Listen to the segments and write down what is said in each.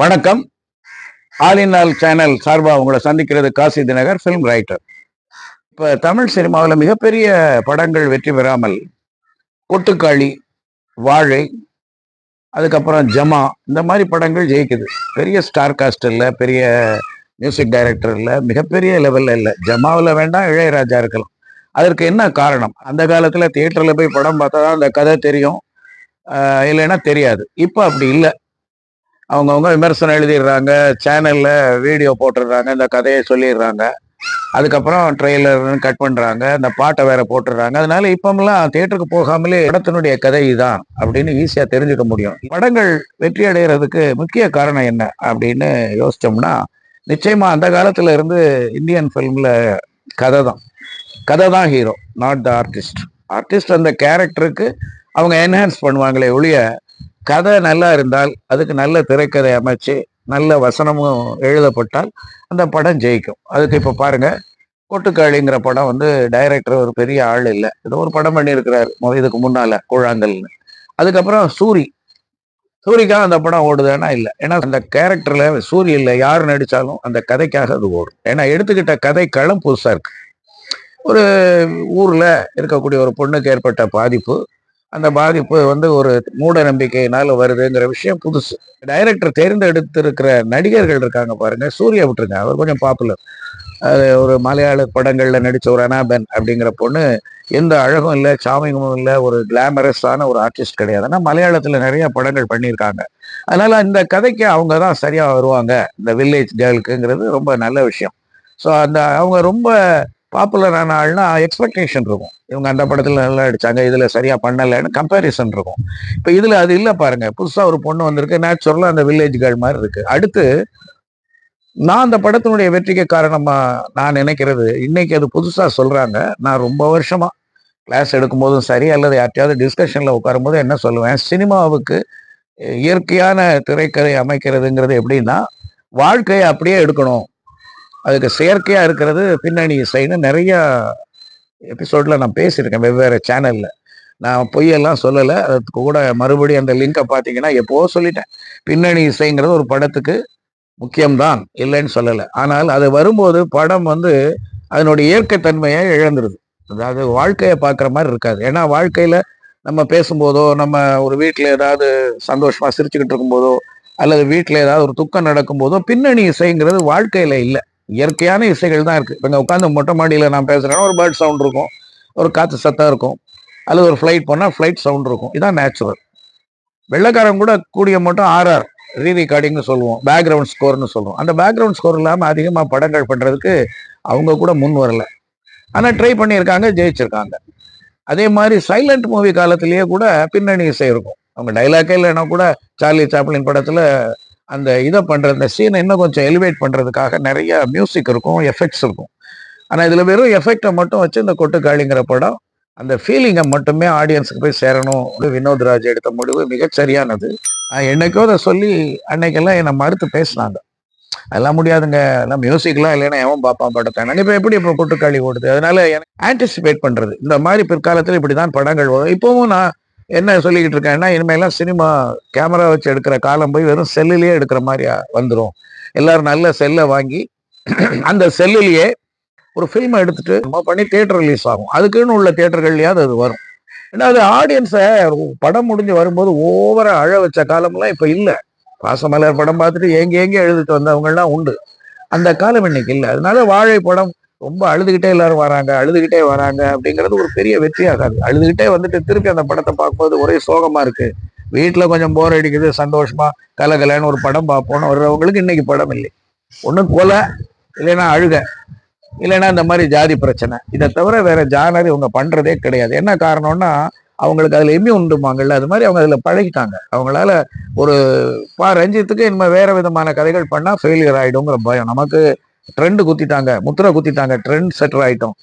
வணக்கம். ஆலினால் சேனல் சார்பா உங்களை சந்திக்கிறது காசி தினகர் ஃபிலிம் ரைட்டர் இப்ப தமிழ் சினிமாவில் மிகப்பெரிய படங்கள் வெற்றி பெறாமல் கொட்டுக்காளி வாழை அதுக்கப்புறம் ஜமா இந்த மாதிரி படங்கள் ஜெயிக்குது. பெரிய ஸ்டார் காஸ்ட் இல்லை பெரிய மியூசிக் டைரக்டர் இல்லை மிகப்பெரிய லெவலில் இல்லை. ஜமாவில் வேண்டாம் இளையராஜா இருக்கலாம். அதற்கு என்ன காரணம்? அந்த காலத்தில் தியேட்டரில் போய் படம் பார்த்தா தான் அந்த கதை தெரியும். இல்லைன்னா தெரியாது. இப்போ அப்படி இல்லை. அவங்கவுங்க விமர்சனம் எழுதிடுறாங்க சேனலில் வீடியோ போட்டுடுறாங்க இந்த கதையை சொல்லிடுறாங்க. அதுக்கப்புறம் ட்ரெய்லர்னு கட் பண்ணுறாங்க இந்த பாட்டை வேற போட்டுடுறாங்க. அதனால இப்போம்லாம் தியேட்டருக்கு போகாமலே படத்தினுடைய கதை தான் அப்படின்னு ஈஸியாக தெரிஞ்சுக்க முடியும். படங்கள் வெற்றி அடைகிறதுக்கு முக்கிய காரணம் என்ன அப்படின்னு யோசிச்சோம்னா நிச்சயமாக அந்த காலத்தில் இருந்து இந்தியன் ஃபிலிமில் கதை தான். கதை தான் hero not the artist artist அந்த கேரக்டருக்கு அவங்க என்ஹான்ஸ் பண்ணுவாங்களே ஒழிய கதை நல்லா இருந்தால் அதுக்கு நல்ல திரைக்கதை அமைச்சு நல்ல வசனமும் எழுதப்பட்டால் அந்த படம் ஜெயிக்கும். அதுக்கு இப்போ பாருங்க கொட்டுக்காளிங்கிற படம் வந்து டைரக்டர் ஒரு பெரிய ஆள் இல்லை. ஏதோ ஒரு படம் பண்ணியிருக்கிறார். இதுக்கு முன்னால கூழாங்கல்னு. அதுக்கப்புறம் சூரி. சூரிக்காக அந்த படம் ஓடுதுன்னா இல்லை. ஏன்னா அந்த கேரக்டரில் சூரிய இல்லை யார் நடித்தாலும் அந்த கதைக்காக அது ஓடும். ஏன்னா எடுத்துக்கிட்ட கதை களம் புதுசாக இருக்கு. ஒரு ஊரில் இருக்கக்கூடிய ஒரு பொண்ணுக்கு ஏற்பட்ட பாதிப்பு. அந்த பாதிப்பு வந்து ஒரு மூட நம்பிக்கையினால வருதுங்கிற விஷயம் புதுசு. டைரக்டர் தேர்ந்தெடுத்திருக்கிற நடிகர்கள் இருக்காங்க பாருங்க. சூர்யா விட்டுருங்க. அவர் கொஞ்சம் பாப்புலர் அது ஒரு மலையாள படங்கள்ல நடிச்ச ஒரு அனாபன் அப்படிங்கிற பொண்ணு எந்த அழகும் இல்லை சாமிங்கமும் இல்லை ஒரு கிளாமரஸான ஒரு ஆர்டிஸ்ட் கிடையாது. ஆனால் மலையாளத்தில் நிறைய படங்கள் பண்ணியிருக்காங்க. அதனால இந்த கதைக்கு அவங்க தான் சரியாக வருவாங்க. இந்த வில்லேஜ் கேர்ளுக்குங்கிறது ரொம்ப நல்ல விஷயம். ஸோ அந்த அவங்க ரொம்ப பாப்புலரான ஆள்னா எக்ஸ்பெக்டேஷன் இருக்கும். இவங்க அந்த படத்தில் நல்லா அடிச்சாங்க இதில் சரியாக பண்ணலைன்னு கம்பேரிசன் இருக்கும். இப்போ இதில் அது இல்லை பாருங்க. புதுசாக ஒரு பொண்ணு வந்திருக்கு நேச்சுரலாக அந்த வில்லேஜ் கேர்ள் மாதிரி இருக்கு. அடுத்து நான் அந்த படத்தினுடைய வெற்றிக்கு காரணமாக நான் நினைக்கிறது இன்னைக்கு அது புதுசாக சொல்கிறாங்க நான் ரொம்ப வருஷமாக கிளாஸ் எடுக்கும்போதும் சரி அல்லது யார்ட்டையாவது டிஸ்கஷனில் உட்காரும் போது என்ன சொல்லுவேன்? சினிமாவுக்கு இயற்கையான திரைக்கதை அமைக்கிறதுங்கிறது எப்படின்னா வாழ்க்கையை அப்படியே எடுக்கணும். அதுக்கு செயற்கையாக இருக்கிறது பின்னணி இசைன்னு நிறையா எபிசோடில் நான் பேசியிருக்கேன் வெவ்வேறு சேனலில் நான் பொய்யெல்லாம் சொல்லலை. அதுக்கு கூட மறுபடியும் அந்த லிங்கை பார்த்தீங்கன்னா எப்போ சொல்லிட்டேன். பின்னணி இசைங்கிறது ஒரு படத்துக்கு முக்கியம்தான் இல்லைன்னு சொல்லலை. ஆனால் அது வரும்போது படம் வந்து அதனுடைய இயற்கை இழந்துருது. அதாவது வாழ்க்கையை பார்க்குற மாதிரி இருக்காது. ஏன்னா வாழ்க்கையில் நம்ம பேசும்போதோ நம்ம ஒரு வீட்டில் ஏதாவது சந்தோஷமாக சிரிச்சுக்கிட்டு இருக்கும்போதோ அல்லது வீட்டில் ஏதாவது ஒரு துக்கம் நடக்கும்போதோ பின்னணி இசைங்கிறது வாழ்க்கையில் இல்லை. இயற்கையான இசைகள் தான் இருக்குது இப்போ உட்காந்து மொட்டை மாடியில் நான் பேசுகிறேன்னா ஒரு பேர்ட் சவுண்ட் இருக்கும். ஒரு காற்று சத்தம் இருக்கும். அல்லது ஒரு ஃப்ளைட் போனால் ஃப்ளைட் சவுண்ட் இருக்கும். இதான் நேச்சுரல் வெள்ளக்காரன் கூட கூடிய மட்டும் ஆர்ஆர் ரீ ரெக்கார்டிங்னு சொல்லுவோம். பேக்ரவுண்ட் ஸ்கோர்னு சொல்லுவோம். அந்த பேக்ரவுண்ட் ஸ்கோர் இல்லாமல் அதிகமாக படங்கள் பண்ணுறதுக்கு அவங்க கூட முன் வரலை. ஆனால் ட்ரை பண்ணியிருக்காங்க ஜெயிச்சிருக்காங்க. அதே மாதிரி சைலண்ட் மூவி காலத்திலேயே கூட பின்னணி இசை இருக்கும். அவங்க டைலாக்கே இல்லைன்னா கூட சார்லி சாப்ளின் படத்தில் அந்த இதை பண்ணுற இந்த சீனை இன்னும் கொஞ்சம் எலிவேட் பண்ணுறதுக்காக நிறைய மியூசிக் இருக்கும் எஃபெக்ட்ஸ் இருக்கும். ஆனால் இதில் வெறும் எஃபெக்டை மட்டும் வச்சு இந்த கொட்டுக்காளிங்கிற படம் அந்த ஃபீலிங்கை மட்டுமே ஆடியன்ஸுக்கு போய் சேரணும் வினோத் ராஜ் எடுத்த முடிவு மிகச்சரியானது. என்னைக்கோ அதை சொல்லி அன்னைக்கெல்லாம் என்னை மறுத்து பேசினாங்க. அதெல்லாம் முடியாதுங்க. எல்லாம் மியூசிக்லாம் இல்லைன்னா எவன் பார்ப்பான் படத்தை? இப்போ எப்படி இப்போ கொட்டுக்காளி ஓடுது? அதனால எனக்கு ஆன்டிசிபேட் பண்ணுறது இந்த மாதிரி பிற்காலத்தில் இப்படி தான் படங்கள் வரும். இப்போவும் நான் என்ன சொல்லிக்கிட்டு இருக்கேன்னா இனிமேலாம் சினிமா கேமரா வச்சு எடுக்கிற காலம் போய் வெறும் செல்லுலேயே எடுக்கிற மாதிரி வந்துடும் எல்லாரும் நல்ல செல்லை வாங்கி அந்த செல்லுலேயே ஒரு ஃபில்மை எடுத்துட்டு நம்ம பண்ணி தியேட்டர் ரிலீஸ் ஆகும். அதுக்குன்னு உள்ள தியேட்டர்கள்லயாவது அது வரும். ரெண்டாவது ஆடியன்ஸை படம் முடிஞ்சு வரும்போது ஓவரா அழ வச்ச காலம்லாம் இப்போ இல்லை. பாசமலர் படம் பார்த்துட்டு எங்கே எங்கே எழுதிட்டு வந்தவங்கலாம் உண்டு. அந்த காலம் இன்னைக்கு இல்லை. அதனால வாழை படம் ரொம்ப அழுதுகிட்டே எல்லாரும் வராங்க அழுதுகிட்டே வராங்க அப்படிங்கிறது ஒரு பெரிய வெற்றியாகாது அழுதுகிட்டே வந்துட்டு திருப்பி அந்த படத்தை பார்க்கும்போது ஒரே சோகமா இருக்கு. வீட்டில் கொஞ்சம் போர் அடிக்குது சந்தோஷமா கலகலன்னு ஒரு படம் பார்ப்போம்னு வர்றவங்களுக்கு இன்னைக்கு படம் இல்லை. ஒன்றும் கொலை இல்லைன்னா அழுக இல்லைன்னா இந்த மாதிரி ஜாதி பிரச்சனை. இதை தவிர வேற ஜானர் இவங்க பண்றதே கிடையாது. என்ன காரணம்னா அவங்களுக்கு அதில் எம்மி உண்டுமாங்கல்ல அது மாதிரி அவங்க அதில் பழகிட்டாங்க. அவங்களால ஒரு பா ரஞ்சித்துக்கு இனிமேல் வேற விதமான கதைகள் பண்ணால் ஃபெயிலியர் ஆகிடுங்கிற பயம். நமக்கு ட்ரெண்டு குத்திட்டாங்க முத்திரை குத்திட்டாங்க ட்ரெண்ட் செட்டர் ஆயிட்டோம்.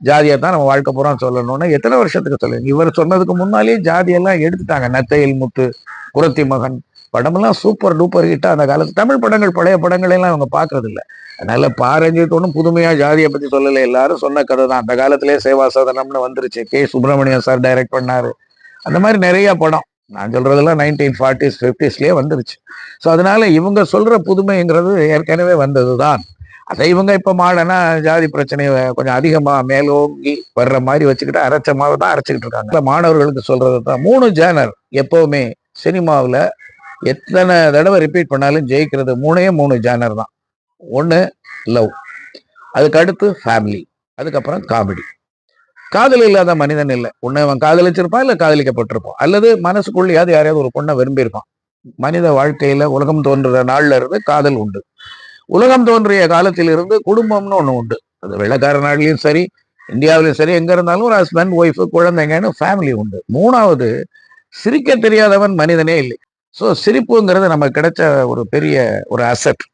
ஜாதியை தான் நம்ம வாழ்க்கை பூரா சொல்லணும்னு எத்தனை வருஷத்துக்கு சொல்லுங்க இவர் சொன்னதுக்கு முன்னாலேயே ஜாதியெல்லாம் எடுத்துட்டாங்க. நத்தையில் முத்து குரத்தி மகன் படமெல்லாம் சூப்பர் டூப்பர் ஹிட்டாக அந்த காலத்து தமிழ் படங்கள் பழைய படங்கள் எல்லாம் அவங்க பார்க்கறது இல்லை அதனால பாரஞ்சித் ஒன்றும் ஜாதியை பற்றி சொல்லலை. எல்லாரும் சொன்ன கதை தான். அந்த காலத்திலே சேவா சதனம்னு வந்துருச்சு. கே. சுப்பிரமணியம் சார் டைரக்ட் பண்ணார். அந்த மாதிரி நிறைய படம். நான் சொல்றதெல்லாம் நைன்டீன் ஃபார்ட்டிஸ் ஃபிஃப்டிஸ்லேயே வந்துருச்சு. ஸோ அதனால இவங்க சொல்ற புதுமைங்கிறது ஏற்கனவே வந்தது தான் அதை இவங்க இப்போ மாடனா ஜாதி பிரச்சனையை கொஞ்சம் அதிகமாக மேலோங்கி வர்ற மாதிரி வச்சுக்கிட்டு அரைச்ச மாதிரி தான் அரைச்சிக்கிட்டு இருக்காங்க. மாணவர்களுக்கு சொல்றது தான் மூணு ஜேனர் எப்போவுமே சினிமாவில் எத்தனை தடவை ரிப்பீட் பண்ணாலும் ஜெயிக்கிறது மூணே மூணு ஜேனர் தான். ஒன்று லவ் அதுக்கு அடுத்து ஃபேமிலி அதுக்கப்புறம் காமெடி காதல் இல்லாத மனிதன் இல்லை. ஒன்று அவன் காதலிச்சிருப்பான் இல்லை காதலிக்கப்பட்டிருப்பான். அல்லது மனசுக்குள்ளேயாவது யாரையாவது ஒரு பொண்ணை விரும்பியிருப்பான். மனித வாழ்க்கையில உலகம் தோன்றுற நாள்ல இருந்து காதல் உண்டு. உலகம் தோன்றிய காலத்திலிருந்து குடும்பம்னு ஒன்று உண்டு. அது வெள்ளக்கார நாட்டிலையும் சரி இந்தியாவிலையும் சரி எங்கே இருந்தாலும் ஒரு ஹஸ்பண்ட் ஒய்ஃப் குழந்தைங்கன்னு ஃபேமிலி உண்டு. மூணாவது சிரிக்க தெரியாதவன் மனிதனே இல்லை. ஸோ சிரிப்புங்கிறது நமக்கு கிடைச்ச ஒரு பெரிய ஒரு அசட்